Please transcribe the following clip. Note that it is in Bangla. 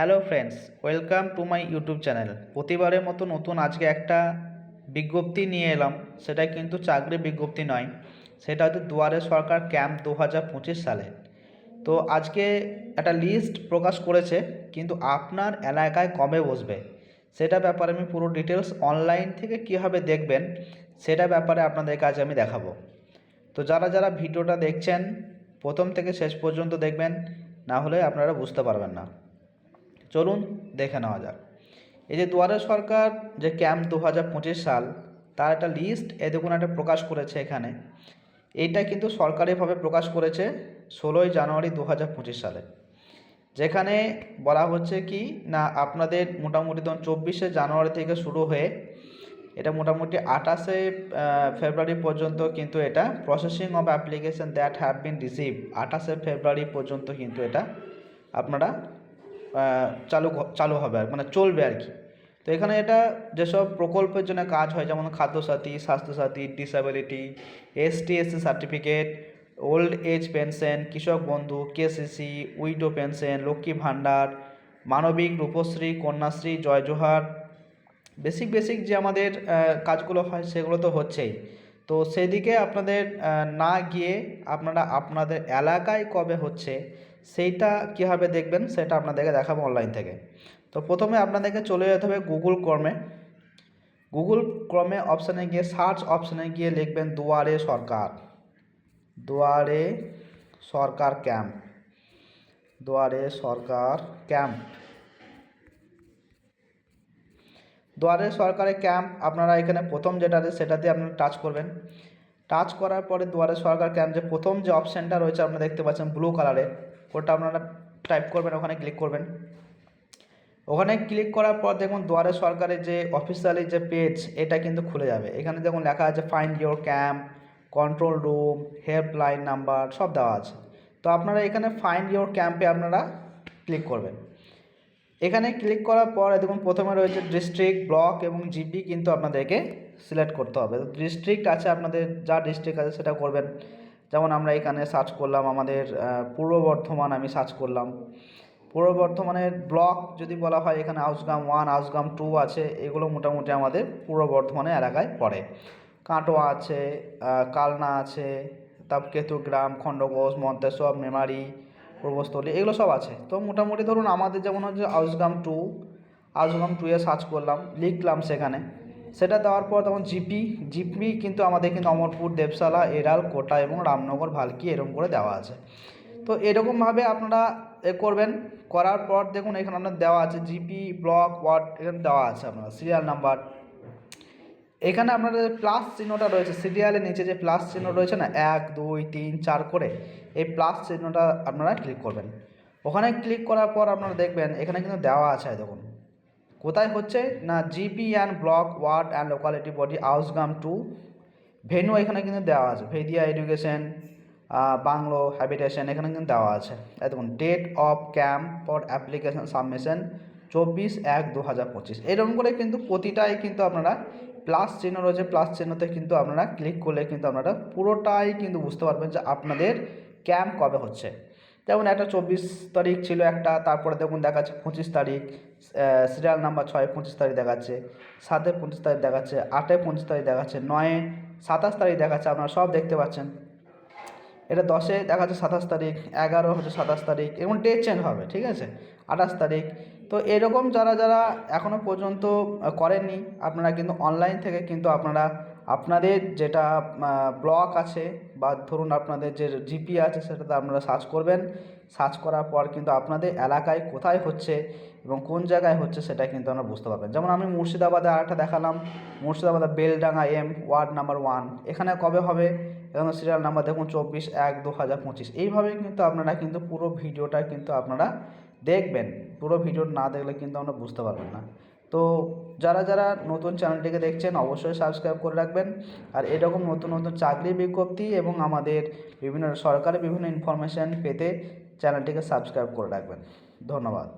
Hello friends, welcome to my YouTube channel. প্রতিবারের মতো নতুন আজকে একটা বিজ্ঞপ্তি নিয়ে এলাম। সেটা কিন্তু চাকরি বিজ্ঞপ্তি নয়, সেটা হচ্ছে দুয়ারে সরকার ক্যাম্প দু হাজার পঁচিশ সালে। তো আজকে একটা লিস্ট প্রকাশ করেছে, কিন্তু আপনার এলাকায় কবে বসবে? সেটা ব্যাপারে আমি পুরো ডিটেলস অনলাইন থেকে কীভাবে দেখবেন, সেটা ব্যাপারে আপনাদের কাছে আমি দেখাবো। তো যারা যারা ভিডিওটা দেখছেন, প্রথম থেকে শেষ পর্যন্ত দেখবেন, না হলে আপনারা বুঝতে পারবেন না। চলুন দেখে নেওয়া যাক। এই যে দুয়ারে সরকার যে ক্যাম্প দু হাজার পঁচিশ সাল, তার একটা লিস্ট এ দেখুন একটা প্রকাশ করেছে এখানে। এইটা কিন্তু সরকারিভাবে প্রকাশ করেছে ষোলোই জানুয়ারি দু হাজার পঁচিশ সালে। যেখানে বলা হচ্ছে কি, না, আপনাদের মোটামুটি ধরুন চব্বিশে জানুয়ারি থেকে শুরু হয়ে এটা মোটামুটি আঠাশে ফেব্রুয়ারি পর্যন্ত কিন্তু এটা processing of application that have been receive আঠাশে ফেব্রুয়ারি পর্যন্ত কিন্তু এটা আপনারা চালু চালু হবে আর মানে চলবে আর কি। তো এখানে এটা যেসব প্রকল্পের জন্য কাজ হয়, যেমন Khadyasathi, Swasthyasathi disability ST SC certificate old age pension Krishak Bandhu KCC widow pension Lakshmi Bhandar, Manabik Rupashree, Kanyashree, Jai Johar basic basic যে আমাদের কাজগুলো হয় সেগুলো তো হচ্ছেই। তো সেদিকে আপনাদের না গিয়ে আপনারা, আপনাদের এলাকায় কবে হচ্ছে সেইটা কীভাবে দেখবেন সেটা আপনাদেরকে দেখাবো অনলাইন থেকে। তো প্রথমে আপনাদেরকে চলে যেতে হবে গুগল ক্রমে গুগল ক্রমে অপশানে গিয়ে সার্চ অপশানে গিয়ে লিখবেন দুয়ারে সরকার। দুয়ারে সরকার ক্যাম্প দুয়ারে সরকার ক্যাম্প দুয়ারে সরকারি ক্যাম্প আপনারা এখানে প্রথম যেটা আছে সেটাতে আপনারা টাচ করবেন। টাচ করার পরে দুয়ারে সরকার ক্যাম্প যে প্রথম যে অপশানটা রয়েছে আপনারা দেখতে পাচ্ছেন ব্লু কালারের ওটা আপনারা টাইপ করবেন, ওখানে ক্লিক করবেন। ওখানে ক্লিক করার পর দেখুন দুয়ারে সরকারের যে অফিসিয়ালি যে পেজ এটা কিন্তু খুলে যাবে। এখানে দেখুন লেখা আছে find your camp control room helpline number সব দেওয়া আছে। তো আপনারা এখানে ফাইন্ড ইয়োর ক্যাম্পে আপনারা ক্লিক করবেন। এখানে ক্লিক করার পর দেখুন প্রথমে রয়েছে ডিস্ট্রিক্ট ব্লক এবং জিপি কিন্তু আপনাদেরকে সিলেক্ট করতে হবে। ডিস্ট্রিক্ট আছে, আপনাদের যা ডিস্ট্রিক্ট আছে সেটা করবেন। যেমন আমরা এখানে সার্চ করলাম, আমাদের পূর্ব বর্ধমান আমি সার্চ করলাম। পূর্ব বর্ধমানের ব্লক যদি বলা হয়, এখানে আউসগ্রাম ওয়ান আউসগ্রাম টু আছে, এগুলো মোটামুটি আমাদের পূর্ব বর্ধমানের এলাকায় পড়ে। কাটোয়া আছে কালনা আছে, তারপর কেতুগ্রাম, খণ্ডঘোষ, মন্তেশ্বর, মেমারি, পূর্বস্থলী, এগুলো সব আছে। তো মোটামুটি ধরুন আমাদের যেমন হচ্ছে আউসগ্রাম টু আউসগ্রাম টু এ সার্চ করলাম, লিখলাম সেখানে। সেটা দেওয়ার পর তখন জিপি জিপি কিন্তু আমাদের কিন্তু অমরপুর, দেবশালা এরাল কোটা এবং রামনগর, ভালকি এরকম করে দেওয়া আছে। তো এরকমভাবে আপনারা এ করবেন, করার পর দেখুন এখানে আপনার দেওয়া আছে জিপি, ব্লক, ওয়ার্ড, এখানে দেওয়া আছে আপনার সিরিয়াল নাম্বার। এখানে আপনাদের প্লাস চিহ্নটা রয়েছে, সিরিয়ালের নিচে যে প্লাস চিহ্ন রয়েছে না, এক, দুই, তিন, চার করে, এই প্লাস চিহ্নটা আপনারা ক্লিক করবেন। ওখানে ক্লিক করার পর আপনারা দেখবেন, এখানে কিন্তু দেওয়া আছে, দেখুন। কোথায় হচ্ছে? না, GP and block, ward and locality body, Ausgram two. Venue এখানে কিন্তু দেওয়া আছে। ভেদিয়া এডুকেশন বাংলো হ্যাবিটেশন এখানে কিন্তু দেওয়া আছে। দেখুন, date of camp for application submission চব্বিশ এক দু হাজার পঁচিশ। এরকম করে কিন্তু প্রতিটাই কিন্তু আপনারা প্লাস চিহ্ন রয়েছে, প্লাস চিহ্নতে কিন্তু আপনারা ক্লিক করলে কিন্তু আপনারা পুরোটাই কিন্তু বুঝতে পারবেন যে আপনাদের ক্যাম্প কবে হচ্ছে। যেমন একটা চব্বিশ তারিখ ছিল একটা, তারপরে দেখুন দেখাচ্ছে পঁচিশ তারিখ সিরিয়াল নাম্বার ছয় পঁচিশ তারিখ দেখাচ্ছে, সাতে পঁচিশ তারিখ দেখাচ্ছে, আটে পঁচিশ তারিখ দেখাচ্ছে, নয়ে সাতাশ তারিখ দেখাচ্ছে, আপনারা সব দেখতে পাচ্ছেন। এটা দশে দেখাচ্ছে সাতাশ তারিখ, এগারো হচ্ছে সাতাশ তারিখ, এবং ডেট চেঞ্জ হবে, ঠিক আছে? আঠাশ তারিখ। তো এরকম যারা যারা এখনও পর্যন্ত করেননি, আপনারা কিন্তু অনলাইন থেকে কিন্তু আপনারা আপনাদের যেটা ব্লক আছে বা ধরুন আপনাদের যে জিপি আছে সেটাতে আপনারা সার্চ করবেন। সার্চ করার পর কিন্তু আপনাদের এলাকায় কোথায় হচ্ছে এবং কোন জায়গায় হচ্ছে সেটা কিন্তু আমরা বুঝতে পারবেন। যেমন আমি মুর্শিদাবাদে আরেকটা দেখালাম মুর্শিদাবাদে Beldanga M ward number one. এখানে কবে হবে? এখানে সিরিয়াল নাম্বার দেখুন, চব্বিশ এক দু হাজার পঁচিশ। এইভাবে কিন্তু আপনারা কিন্তু পুরো ভিডিওটা কিন্তু আপনারা দেখবেন। পুরো ভিডিও না দেখলে কিন্তু আমরা বুঝতে পারবেন না। তো যারা যারা নতুন চ্যানেলটিকে দেখছেন, অবশ্যই সাবস্ক্রাইব করে রাখবেন। আর এরকম নতুন নতুন চাকরি বিজ্ঞপ্তি এবং আমাদের বিভিন্ন সরকারের বিভিন্ন ইনফরমেশান পেতে চ্যানেলটিকে সাবস্ক্রাইব করে রাখবেন। ধন্যবাদ।